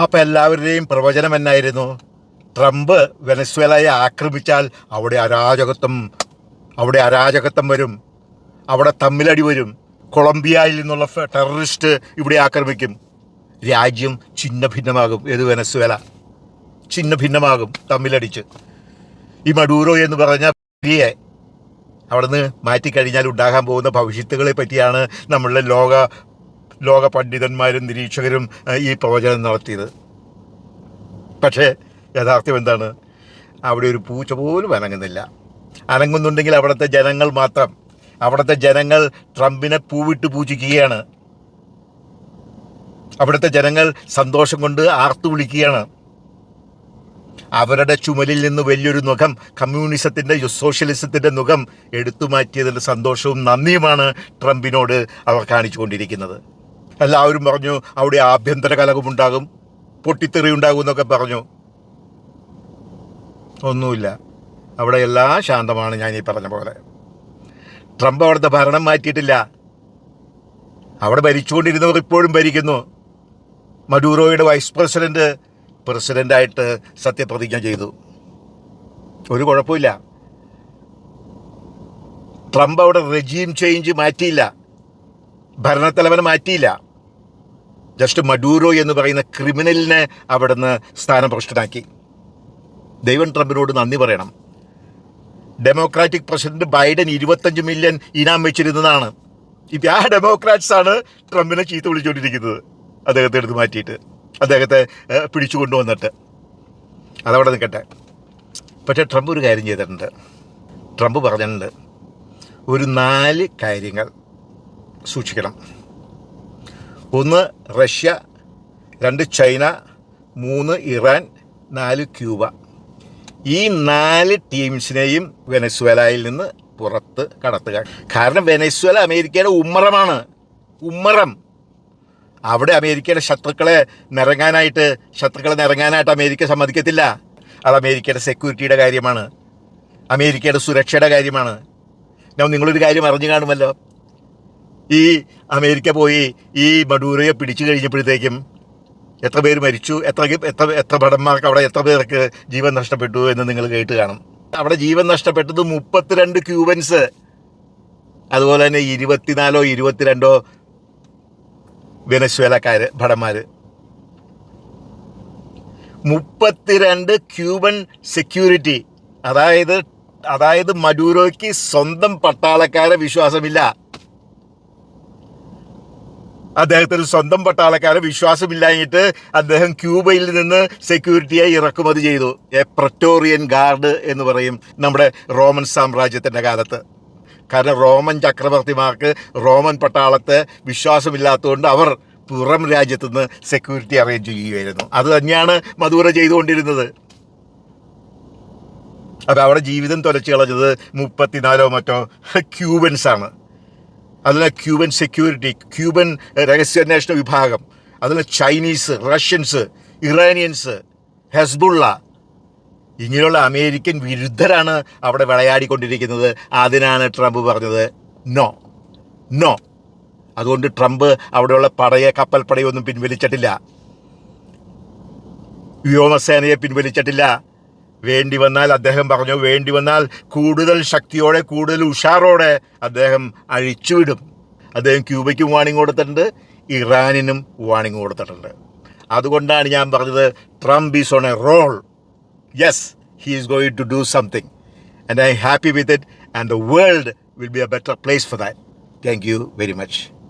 അപ്പം എല്ലാവരുടെയും പ്രവചനം എന്നായിരുന്നു? ട്രംപ് വെനസ്വേലയെ ആക്രമിച്ചാൽ അവിടെ അരാജകത്വം അവിടെ അരാജകത്വം വരും. അവിടെ തമ്മിലടി വരും. കൊളംബിയയിൽ നിന്നുള്ള ടെററിസ്റ്റ് ഇവിടെ ആക്രമിക്കും. രാജ്യം ചിന്ന ഭിന്നമാകും ഏത് വെനസ്വേല? ചിന്ന ഭിന്നമാകും തമ്മിലടിച്ച്. ഈ മഡൂറോ എന്ന് പറഞ്ഞ വ്യക്തിയെ അവിടുന്ന് മാറ്റിക്കഴിഞ്ഞാൽ ഉണ്ടാകാൻ പോകുന്ന ഭവിഷ്യത്തുകളെ പറ്റിയാണ് നമ്മളുടെ ലോക ലോക പണ്ഡിതന്മാരും നിരീക്ഷകരും ഈ പ്രവചനം നടത്തിയത്. പക്ഷേ യഥാർത്ഥം എന്താണ്? അവിടെ ഒരു പൂച്ച പോലും അനങ്ങുന്നില്ല. അനങ്ങുന്നുണ്ടെങ്കിൽ അവിടുത്തെ ജനങ്ങൾ മാത്രം അവിടുത്തെ ജനങ്ങൾ ട്രംപിനെ പൂവിട്ട് പൂജിക്കുകയാണ്. അവിടുത്തെ ജനങ്ങൾ സന്തോഷം കൊണ്ട് ആർത്തു വിളിക്കുകയാണ്. അവരുടെ ചുമലിൽ നിന്ന് വലിയൊരു മുഖം കമ്മ്യൂണിസത്തിന്റെ സോഷ്യലിസത്തിന്റെ മുഖം എടുത്തു മാറ്റിയതിന്റെ സന്തോഷവും നന്ദിയുമാണ് ട്രംപിനോട് അവർ കാണിച്ചുകൊണ്ടിരിക്കുന്നത് എല്ലാവരും പറഞ്ഞു അവിടെ ആഭ്യന്തര കലകമുണ്ടാകും പൊട്ടിത്തെറി ഉണ്ടാകും എന്നൊക്കെ പറഞ്ഞു. ഒന്നുമില്ല. അവിടെ എല്ലാം ശാന്തമാണ് ഞാൻ ഈ പറഞ്ഞ പോലെ. ട്രംപ് അവിടുത്തെ ഭരണം മാറ്റിയിട്ടില്ല. അവിടെ ഭരിച്ചുകൊണ്ടിരുന്നവർ ഇപ്പോഴും ഭരിക്കുന്നു. മഡൂറോയുടെ വൈസ് പ്രസിഡന്റ് പ്രസിഡന്റായിട്ട് സത്യപ്രതിജ്ഞ ചെയ്തു. ഒരു കുഴപ്പമില്ല. ട്രംപ് അവിടെ റെജീം ചേഞ്ച് മാറ്റിയില്ല. ഭരണത്തലവനെ മാറ്റിയില്ല. ജസ്റ്റ് മഡൂറോ എന്ന് പറയുന്ന ക്രിമിനലിനെ അവിടുന്ന് സ്ഥാനഭ്രഷ്ടനാക്കി. ദൈവം ട്രംപിനോട് നന്ദി പറയണം. ഡെമോക്രാറ്റിക് പ്രസിഡന്റ് ബൈഡൻ ഇരുപത്തഞ്ച് മില്യൺ ഇനാം വെച്ചിരുന്നതാണ്. ഇപ്പം ആ ഡെമോക്രാറ്റ്സ് ആണ് ട്രംപിനെ ചീത്ത വിളിച്ചുകൊണ്ടിരിക്കുന്നത് അദ്ദേഹത്തെ എടുത്ത് മാറ്റിയിട്ട്. അദ്ദേഹത്തെ പിടിച്ചു കൊണ്ടുവന്നിട്ട് അതവിടെ നിൽക്കട്ടെ. പക്ഷേ ട്രംപ് ഒരു കാര്യം ചെയ്തിട്ടുണ്ട്. ട്രംപ് പറഞ്ഞിട്ടുണ്ട്. ഒരു നാല് കാര്യങ്ങൾ സൂക്ഷിക്കണം. ഒന്ന് റഷ്യ രണ്ട് ചൈന മൂന്ന് ഇറാൻ നാല് ക്യൂബ. ഈ നാല് ടീംസിനെയും വെനസ്വേലയിൽ നിന്ന് പുറത്ത് കടത്തുക. കാരണം വെനസ്വേല അമേരിക്കയുടെ ഉമ്മറമാണ്. ഉമ്മറം. അവിടെ അമേരിക്കയുടെ ശത്രുക്കളെ നിറങ്ങാനായിട്ട് ശത്രുക്കളെ നിറങ്ങാനായിട്ട് അമേരിക്ക സമ്മതിക്കത്തില്ല. അത് അമേരിക്കയുടെ സെക്യൂരിറ്റിയുടെ കാര്യമാണ്. അമേരിക്കയുടെ സുരക്ഷയുടെ കാര്യമാണ്. ഞാൻ നിങ്ങളൊരു കാര്യം അറിഞ്ഞു കാണുമല്ലോ. ഈ അമേരിക്ക പോയി ഈ മഡൂറയെ പിടിച്ചു കഴിഞ്ഞപ്പോഴത്തേക്കും എത്ര പേര് മരിച്ചു? എത്ര എത്ര എത്ര ഭടന്മാർക്ക് അവിടെ എത്ര പേർക്ക് ജീവൻ നഷ്ടപ്പെട്ടു എന്ന് നിങ്ങൾ കേട്ട് കാണും. അവിടെ ജീവൻ നഷ്ടപ്പെട്ടത് മുപ്പത്തിരണ്ട് ക്യൂബൻസ്. അതുപോലെ തന്നെ ഇരുപത്തിനാലോ ഇരുപത്തിരണ്ടോ വെനസ്വേലക്കാർ ഭടന്മാർ മുപ്പത്തിരണ്ട് ക്യൂബൻ സെക്യൂരിറ്റി. അതായത് അതായത് മഡൂരോയ്ക്ക് സ്വന്തം പട്ടാളക്കാരെ വിശ്വാസമില്ല. അദ്ദേഹത്തിന് സ്വന്തം പട്ടാളക്കാരെ വിശ്വാസമില്ലാഞ്ഞിട്ട് അദ്ദേഹം ക്യൂബയിൽ നിന്ന് സെക്യൂരിറ്റിയായി ഇറക്കുമതി ചെയ്തു. എ പ്രറ്റോറിയൻ ഗാർഡ് എന്ന് പറയും നമ്മുടെ റോമൻ സാമ്രാജ്യത്തിന്റെ കാലത്ത്. കാരണം റോമൻ ചക്രവർത്തിമാർക്ക് റോമൻ പട്ടാളത്തെ വിശ്വാസമില്ലാത്തതുകൊണ്ട് അവർ പുറം രാജ്യത്തു നിന്ന് സെക്യൂരിറ്റി അറേഞ്ച് ചെയ്യുമായിരുന്നു അത് തന്നെയാണ് മധുര ചെയ്തുകൊണ്ടിരുന്നത്. അപ്പോൾ അവിടെ ജീവിതം തുലച്ചു കളഞ്ഞത് മുപ്പത്തിനാലോ മറ്റോ ക്യൂബൻസ് അതിലെ ക്യൂബൻ സെക്യൂരിറ്റി ക്യൂബൻ രഹസ്യാന്വേഷണ വിഭാഗം അതിലെ ചൈനീസ് റഷ്യൻസ് ഇറാനിയൻസ് ഹെസ്ബുള്ള ഇങ്ങനെയുള്ള അമേരിക്കൻ വിരുദ്ധരാണ് അവിടെ വിളയാടിക്കൊണ്ടിരിക്കുന്നത്. അതിനാണ് ട്രംപ് പറഞ്ഞത് നോ നോ. അതുകൊണ്ട് ട്രംപ് അവിടെയുള്ള പടയെ കപ്പൽപ്പടയൊന്നും പിൻവലിച്ചിട്ടില്ല. വ്യോമസേനയെ പിൻവലിച്ചിട്ടില്ല. വേണ്ടി വന്നാൽ അദ്ദേഹം പറഞ്ഞു വേണ്ടി വന്നാൽ കൂടുതൽ ശക്തിയോടെ കൂടുതൽ ഉഷാറോടെ അദ്ദേഹം അഴിച്ചുവിടും. അദ്ദേഹം ക്യൂബയ്ക്കും വാണിംഗ് കൊടുത്തിട്ടുണ്ട് ഇറാനിനും വാണിംഗ് കൊടുത്തിട്ടുണ്ട്. അതുകൊണ്ടാണ് ഞാൻ പറഞ്ഞത് Trump is on a roll yes he is going to do something and I happy with it and the world will be a better place for that thank you very much